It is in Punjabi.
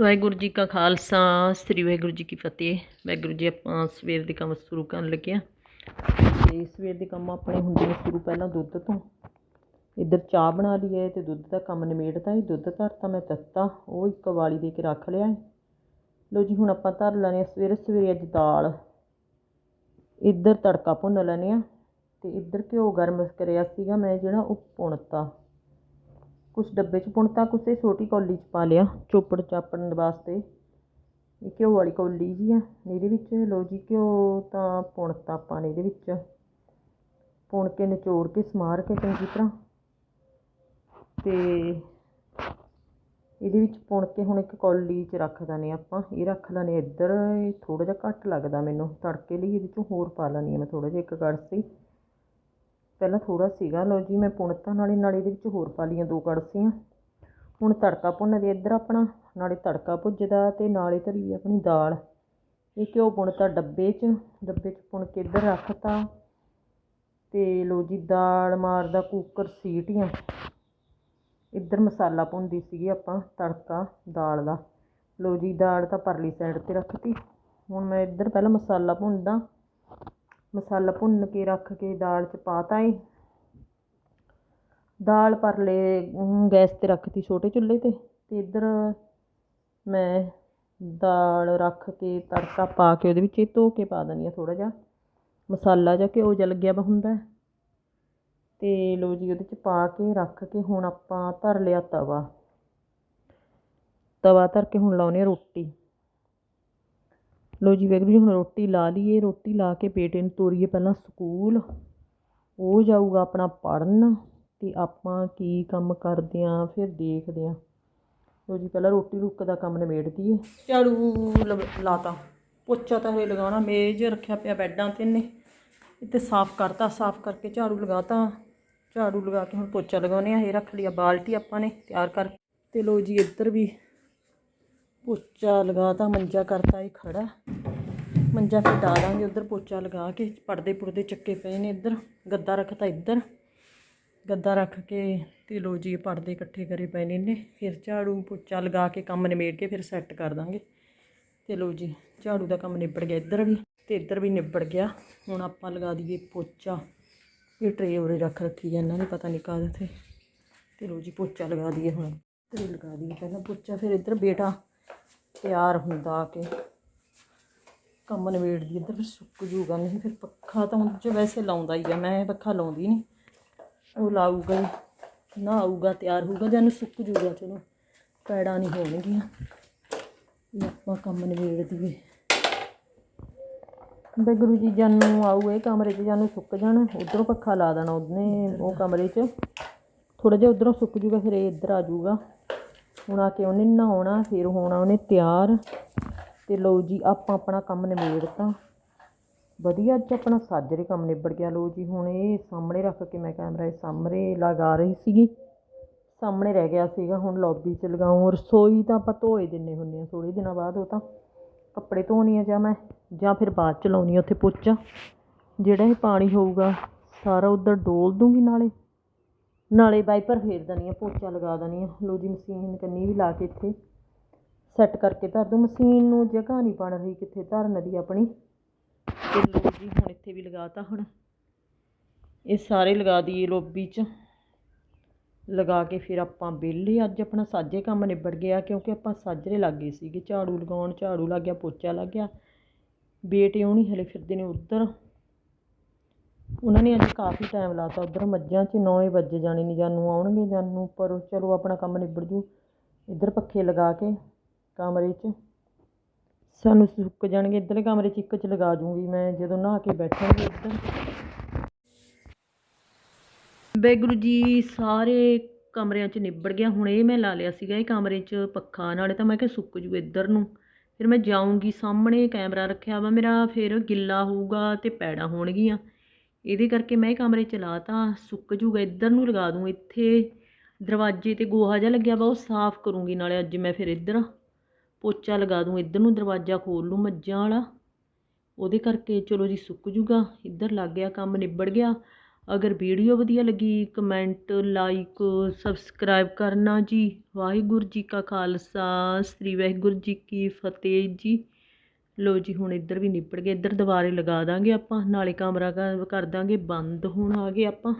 ਵਾਹਿਗੁਰੂ ਜੀ ਕਾ ਖਾਲਸਾ, ਸ੍ਰੀ ਵਾਹਿਗੁਰੂ ਜੀ ਕੀ ਫਤਿਹ। ਵਾਹਿਗੁਰੂ ਜੀ, ਆਪਾਂ ਸਵੇਰ ਦੇ ਕੰਮ ਸ਼ੁਰੂ ਕਰਨ ਲੱਗੇ ਹਾਂ। ਤੇ ਸਵੇਰ ਦੇ ਕੰਮ ਆਪਣੇ ਹੁੰਦੇ ਨੇ ਸ਼ੁਰੂ ਪਹਿਲਾਂ ਦੁੱਧ ਤੋਂ। ਇੱਧਰ ਚਾਹ ਬਣਾ ਲਈ ਹੈ ਤੇ ਦੁੱਧ ਦਾ ਕੰਮ ਨਿਮੇੜਤਾ ਹੈ ਦੁੱਧ ਧਰਤਾ, ਮੈਂ ਤੱਤਾ, ਉਹ ਇੱਕ ਵਾਲੀ ਦੇ ਕੇ ਰੱਖ ਲਿਆ ਹੈ ਲਓ ਜੀ, ਹੁਣ ਆਪਾਂ ਧਰ ਲੈਣੇ ਆ ਸਵੇਰੇ ਸਵੇਰੇ ਅੱਜ ਦਾਲ। ਇੱਧਰ ਤੜਕਾ ਭੁੰਨ ਲੈਣੇ ਆ ਤੇ ਇੱਧਰ ਘਿਓ ਗਰਮ ਕਰਿਆ ਸੀਗਾ ਮੈਂ, ਜਿਹੜਾ ਉਹ ਪੁਣਤਾ। ਕੁਛ ਡੱਬੇ 'ਚ ਪੁਣਤਾ ਕੁਛ ਇਹ ਛੋਟੀ ਕੌਲੀ 'ਚ ਪਾ ਲਿਆ, ਚੋਪੜ ਚਾਪਣ ਵਾਸਤੇ। ਇਹ ਘਿਓ ਵਾਲੀ ਕੌਲੀ ਜੀ ਆ, ਇਹਦੇ ਵਿੱਚ, ਲਓ ਜੀ ਘਿਓ ਤਾਂ ਪੁਣਤਾ ਆਪਾਂ ਨੇ ਇਹਦੇ ਵਿੱਚ। ਪੁਣ ਕੇ ਨਿਚੋੜ ਕੇ, ਸਮਾਰ ਕੇ ਚੰਗੀ ਤਰ੍ਹਾਂ। ਤੇ ਇਹਦੇ ਵਿੱਚ ਪੁਣ ਕੇ ਹੁਣ ਇੱਕ ਕੌਲੀ 'ਚ ਰੱਖ ਦਨੇ ਆਪਾਂ। ਇਹ ਰੱਖ ਲੈਣੇ ਇੱਧਰ, ਇਹ ਥੋੜਾ ਜਿਹਾ ਘੱਟ ਲੱਗਦਾ ਮੈਨੂੰ। ਤੜਕੇ ਲਈ ਇਹਦੇ 'ਚੋਂ ਹੋਰ ਪਾ ਲੈਣੀ ਆ ਮੈਂ ਥੋੜਾ ਜਿਹਾ, ਇੱਕ ਕੜਛੀ। ਪਹਿਲਾਂ ਥੋੜ੍ਹਾ ਸੀਗਾ, ਲਓ ਜੀ ਮੈਂ ਪੁਣਤਾ ਨਾਲੇ ਨਾਲੇ ਇਹਦੇ ਵਿੱਚ ਹੋਰ ਪਾ ਲਈਆਂ ਦੋ ਕੜਛੀਆਂ ਹੁਣ ਤੜਕਾ ਭੁੰਨਦੇ ਇੱਧਰ ਆਪਣਾ, ਨਾਲੇ ਤੜਕਾ ਭੁੱਜਦਾ ਅਤੇ ਨਾਲੇ ਧਰੀ ਆਪਣੀ ਦਾਲ। ਇਹ ਘਿਓ ਪੁਣਤਾ ਡੱਬੇ 'ਚ ਡੱਬੇ 'ਚ ਪੁਣ ਕੇ ਇੱਧਰ ਰੱਖਤਾ। ਤੇ ਲੋ ਜੀ ਦਾਲ ਮਾਰਦਾ ਕੁੱਕਰ ਸੀਟੀਆਂ ਇੱਧਰ ਮਸਾਲਾ ਭੁੰਨਦੀ ਸੀਗੀ ਆਪਾਂ ਤੜਕਾ ਦਾਲ ਦਾ। ਲਓ ਜੀ ਦਾਲ ਤਾਂ ਪਰਲੀ ਸਾਈਡ ਤੇ ਰੱਖਤੀ। ਹੁਣ ਮੈਂ ਇੱਧਰ ਪਹਿਲਾਂ ਮਸਾਲਾ ਭੁੰਨਦਾ ਮਸਾਲਾ ਭੁੰਨ ਕੇ ਰੱਖ ਕੇ ਦਾਲ 'ਚ ਪਾਤਾ ਏ। ਦਾਲ ਪਰਲੇ ਅਮ, ਗੈਸ ਤੇ ਰੱਖਤੀ ਛੋਟੇ ਚੁੱਲ੍ਹੇ ਤੇ ਤੇ ਇੱਧਰ ਮੈਂ ਦਾਲ ਰੱਖ ਕੇ ਤੜਕਾ ਪਾ ਕੇ ਉਹਦੇ ਵਿੱਚ ਇਹ ਧੋ ਕੇ ਪਾ ਦਿੰਦੀ ਆ ਥੋੜਾ ਜਿਹਾ। ਮਸਾਲਾ ਜਿਹਾ ਘਿਓ ਜਿਹਾ ਲੱਗਿਆ ਵਾ ਹੁੰਦਾ ਹੈ। ਤੇ ਲਓ ਜੀ ਉਹਦੇ 'ਚ ਪਾ ਕੇ ਰੱਖ ਕੇ ਹੁਣ ਆਪਾਂ ਧਰ ਲਿਆ ਤਵਾ। ਤਵਾ ਧਰ ਕੇ ਹੁਣ ਲਾਉਨੇ ਆ ਰੋਟੀ। ਲਓ ਜੀ ਵਾਹਿਗੁਰੂ ਵੀ ਹੁਣ ਰੋਟੀ ਲਾ ਲਈਏ, ਰੋਟੀ ਲਾ ਕੇ ਬੇਟੇ ਨੂੰ ਤੋਰੀਏ ਪਹਿਲਾਂ ਸਕੂਲ। ਉਹ ਜਾਊਗਾ ਆਪਣਾ ਪੜਨ ਤੇ ਆਪਾਂ ਕੀ ਕੰਮ ਕਰਦੇ ਆਂ, ਫਿਰ ਦੇਖਦੇ ਆਂ। ਲੋ ਜੀ, ਪਹਿਲਾਂ ਰੋਟੀ ਰੁੱਕ ਦਾ ਕੰਮ ਨਿਬੇੜਦੀ ਦਈਏ। ਝਾੜੂ ਲਵ- ਲਾਤਾ। ਪੋਚਾ ਤਾਂ ਇਹ ਲਗਾਉਣਾ, ਮੇਜ਼ ਰੱਖਿਆ ਪਿਆ ਬੈੱਡਾਂ ਤੇ ਨੇ ਇੱਥੇ ਸਾਫ਼ ਕਰਤਾ, ਸਾਫ਼ ਕਰਕੇ ਝਾੜੂ ਲਗਾਤਾ। ਝਾੜੂ ਲਗਾ ਕੇ ਹੁਣ ਪੋਚਾ ਲਗਾਉਨੇ ਆ, ਇਹ ਰੱਖ ਲਿਆ ਬਾਲਟੀ ਆਪਾਂ ਨੇ ਤਿਆਰ ਕਰ ਤੇ ਲਓ ਜੀ, ਇੱਧਰ ਵੀ ਪੋਚਾ ਲਗਾਤਾ ਮੰਜਾ ਕਰਤਾ ਇਹ ਖੜਾ। ਮੰਜਾ ਫਿਰ ਡਾਲਾਂਗੇ ਉਧਰ, ਪੋਚਾ ਲਗਾ ਕੇ ਪਰਦੇ ਪੁਰਦੇ ਚੱਕੇ ਪਏ ਨੇ ਇੱਧਰ। ਗੱਦਾ ਰੱਖਤਾ ਇੱਧਰ। ਗੱਦਾ ਰੱਖ ਕੇ ਤੇ ਲੋ ਜੀ, ਇਹ ਪਰਦੇ ਇਕੱਠੇ ਕਰੇ ਪਏ ਨੇ ਇਹਨੇ। ਫਿਰ ਝਾੜੂ, ਪੋਚਾ ਲਗਾ ਕੇ ਕੰਮ ਨਿਬੇੜ ਕੇ ਫਿਰ ਸੈੱਟ ਕਰ ਦਾਂਗੇ। ਤੇ ਲੋ ਜੀ, ਝਾੜੂ ਦਾ ਕੰਮ ਨਿਬੜ ਗਿਆ ਇੱਧਰ ਵੀ ਤੇ ਇੱਧਰ ਵੀ ਨਿਬੜ ਗਿਆ। ਹੁਣ ਆਪਾਂ ਲਗਾ ਦਈਏ ਪੋਚਾ। ਇਹ ਟਰੇ ਉਰੇ ਰੱਖ ਰੱਖੀ ਹੈ ਇਹਨਾਂ ਨੇ, ਪਤਾ ਨਹੀਂ ਕਾਹਦੇ ਤੇ। ਤੇ ਲੋ ਜੀ, ਪੋਚਾ ਲਗਾ ਦਈਏ ਹੁਣ। ਤੇ ਲਗਾ ਦਈਏ ਪਹਿਲਾਂ ਪੋਚਾ, ਫਿਰ ਇੱਧਰ ਬੇਟਾ ਤਿਆਰ ਹੁੰਦਾ ਆ ਕੇ। ਕੰਮ ਨਿਬੇੜ ਇੱਧਰ ਫਿਰ ਸੁੱਕ ਜੂਗਾ, ਨਹੀਂ ਫਿਰ ਪੱਖਾ ਤਾਂ ਹੁਣ ਚ ਵੈਸੇ ਲਾਉਂਦਾ ਹੀ ਆ, ਮੈਂ ਪੱਖਾ ਲਾਉਂਦੀ ਨਹੀਂ। ਉਹ ਲਾਊਗਾ ਹੀ, ਨਾ ਆਊਗਾ, ਤਿਆਰ ਹੋਊਗਾ, ਜਾਂ ਸੁੱਕ ਜੂਗਾ, ਚਲੋ, ਪੈੜਾਂ ਨਹੀਂ ਹੋਣਗੀਆਂ। ਆਪਾਂ ਕੰਮ ਨਿਬੇੜ ਦੀਏ ਬੈਗਰੂ ਜੀ ਨੂੰ ਆਊ ਇਹ ਕਮਰੇ 'ਚ ਜਾਨੂੰ ਸੁੱਕ ਜਾਣ, ਉਧਰੋਂ ਪੱਖਾ ਲਾ ਦੇਣਾ ਉਹਨੇ, ਉਹ ਕਮਰੇ 'ਚ। ਥੋੜਾ ਜਿਹਾ ਉਧਰੋਂ ਸੁੱਕ ਜੂਗਾ, ਫਿਰ ਇਹ ਇੱਧਰ ਆ ਜੂਗਾ। ਹੁਣ ਆ ਕੇ ਉਹਨੇ ਨਹਾਉਣਾ, ਫਿਰ ਹੋਣਾ ਉਹਨੇ ਤਿਆਰ। ਤੇ ਲਓ ਜੀ, ਆਪਾਂ ਆਪਣਾ ਕੰਮ ਨਿਬੇੜਤਾ। ਵਧੀਆ ਅੱਜ ਆਪਣਾ ਸਾਜਰੇ ਕੰਮ ਨਿਬੜ ਗਿਆ। ਲਓ ਜੀ, ਹੁਣ ਇਹ ਸਾਹਮਣੇ ਰੱਖ ਕੇ ਮੈਂ ਕੈਮਰਾ ਇਹ ਸਾਹਮਣੇ ਲਗਾ ਰਹੀ ਸੀਗੀ। ਸਾਹਮਣੇ ਰਹਿ ਗਿਆ ਸੀਗਾ, ਹੁਣ ਲੌਬੀ 'ਚ ਲਗਾਉਂ ਰਸੋਈ ਤਾਂ ਆਪਾਂ ਧੋਏ ਦਿੰਨੇ ਹੁੰਦੇ ਆ ਥੋੜੇ ਦਿਨਾਂ ਬਾਅਦ ਉਹ ਤਾਂ ਕੱਪੜੇ ਧੋਣੀ ਆ ਜਾਂ ਮੈਂ, ਜਾਂ ਫਿਰ ਬਾਅਦ ਚ ਲਾਉਣੀ ਆ ਉੱਥੇ ਪੋਚਾ। ਜਿਹੜਾ ਇਹ ਪਾਣੀ ਹੋਊਗਾ, ਸਾਰਾ ਉਧਰ ਡੋਲ ਦੂੰਗੀ ਨਾਲੇ। ਨਾਲੇ ਵਾਈਪਰ ਫੇਰ ਦਣੀ ਆ, ਪੋਚਾ ਲਗਾ ਦਣੀ ਆ। ਲੋ ਜੀ, ਮਸ਼ੀਨ ਕੰਨੀ ਵੀ ਲਾ ਕੇ ਇੱਥੇ ਸੈੱਟ ਕਰਕੇ ਧਰ ਦੂੰ ਮਸ਼ੀਨ ਨੂੰ ਜਗ੍ਹਾ ਨਹੀਂ ਬਣ ਰਹੀ ਕਿੱਥੇ, ਧਰਨ ਦੀ ਆਪਣੀ। ਤੇ ਲੋ ਜੀ, ਹੁਣ ਇੱਥੇ ਵੀ ਲਗਾਤਾ ਹੁਣ। ਇਹ ਸਾਰੇ ਲਗਾ ਦਈਏ ਲੋਬੀ 'ਚ। ਲਗਾ ਕੇ ਫਿਰ ਆਪਾਂ ਵਿਹਲੇ ਅੱਜ ਆਪਣਾ ਸਾਜੇ ਕੰਮ ਨਿਬੜ ਗਿਆ, ਕਿਉਂਕਿ ਆਪਾਂ ਸਾਜਰੇ ਲੱਗ ਗਏ ਸੀਗੇ। ਝਾੜੂ ਲਗਾਉਣ, ਝਾੜੂ ਲੱਗ ਗਿਆ, ਪੋਚਾ ਲੱਗ ਗਿਆ। ਬੇਟੇ ਉਹ ਨਹੀਂ ਹਲੇ ਫਿਰਦੇ ਨੇ ਉੱਧਰ। ਉਹਨਾਂ ਨੇ ਅੱਜ ਕਾਫੀ ਟਾਈਮ ਲਾਤਾ ਉੱਧਰ ਮੱਝਾਂ 'ਚ 9 ਵੱਜ ਜਾਣੇ ਨਹੀਂ ਜਾਨੂੰ ਆਉਣਗੇ ਜਾਨੂੰ ਪਰ ਚਲੋ ਆਪਣਾ ਕੰਮ ਨਿਬੜ ਜੂ। ਇੱਧਰ ਪੱਖੇ ਲਗਾ ਕੇ ਕਮਰੇ 'ਚ। ਸਾਨੂੰ ਸੁੱਕ ਜਾਣਗੇ। ਇੱਧਰਲੇ ਕਮਰੇ 'ਚ ਇੱਕ 'ਚ ਲਗਾ ਜੂੰਗੀ ਮੈਂ, ਜਦੋਂ ਨਹਾ ਕੇ ਬੈਠਾਂਗੇ ਇੱਧਰ। ਵਾਹਿਗੁਰੂ ਜੀ, ਸਾਰੇ ਕਮਰਿਆਂ 'ਚ ਨਿਬੜ ਗਿਆ। ਹੁਣ ਇਹ ਮੈਂ ਲਾ ਲਿਆ ਸੀਗਾ ਇਹ ਕਮਰੇ 'ਚ ਪੱਖਾ, ਨਾਲੇ ਤਾਂ ਮੈਂ ਕਿਹਾ ਸੁੱਕ ਜੂ ਇੱਧਰ ਨੂੰ। ਫਿਰ ਮੈਂ ਜਾਊਂਗੀ, ਸਾਹਮਣੇ ਕੈਮਰਾ ਰੱਖਿਆ ਵਾ ਮੇਰਾ, ਫਿਰ ਗਿੱਲਾ ਹੋਊਗਾ ਤੇ ਪੈੜਾਂ ਹੋਣਗੀਆਂ। ਇਹਦੇ ਕਰਕੇ ਮੈਂ ਇਹ ਕਮਰੇ 'ਚ ਲਾਤਾ ਸੁੱਕ ਜੂਗਾ, ਇੱਧਰ ਨੂੰ ਲਗਾ ਦੂੰ, ਇੱਥੇ ਦਰਵਾਜ਼ੇ ਤੇ ਗੋਹਾ ਜਿਹਾ ਲੱਗਿਆ ਵਾ, ਉਹ ਸਾਫ਼ ਕਰੂੰਗੀ ਨਾਲੇ ਅੱਜ ਮੈਂ ਫਿਰ ਇੱਧਰ। ਪੋਚਾ ਲਗਾ ਦੂੰ, ਇੱਧਰ ਨੂੰ ਦਰਵਾਜ਼ਾ ਖੋਲ ਲੂੰ ਮੱਝਾਂ ਵਾਲਾ। ਉਹਦੇ ਕਰਕੇ ਚਲੋ ਜੀ ਸੁੱਕ ਜੂਗਾ, ਇੱਧਰ ਲੱਗ ਗਿਆ, ਕੰਮ ਨਿਬੜ ਗਿਆ। ਅਗਰ ਵੀਡੀਓ ਵਧੀਆ ਲੱਗੀ, ਕਮੈਂਟ, ਲਾਈਕ, ਸਬਸਕ੍ਰਾਈਬ ਕਰਨਾ ਜੀ। ਵਾਹਿਗੁਰੂ ਜੀ ਕਾ ਖਾਲਸਾ, ਸ੍ਰੀ ਵਾਹਿਗੁਰੂ ਜੀ ਕੀ ਫਤਿਹ ਜੀ। ਲੋ ਜੀ, ਹੁਣ ਇੱਧਰ ਵੀ ਨਿਪੜ ਗਏ, ਇੱਧਰ ਦੁਬਾਰੇ ਲਗਾ ਦਾਂਗੇ ਆਪਾਂ, ਨਾਲੇ ਕਮਰਾ ਕਰ ਕਰ ਦਾਂਗੇ, ਬੰਦ ਹੁਣ ਆ ਗਏ ਆਪਾਂ।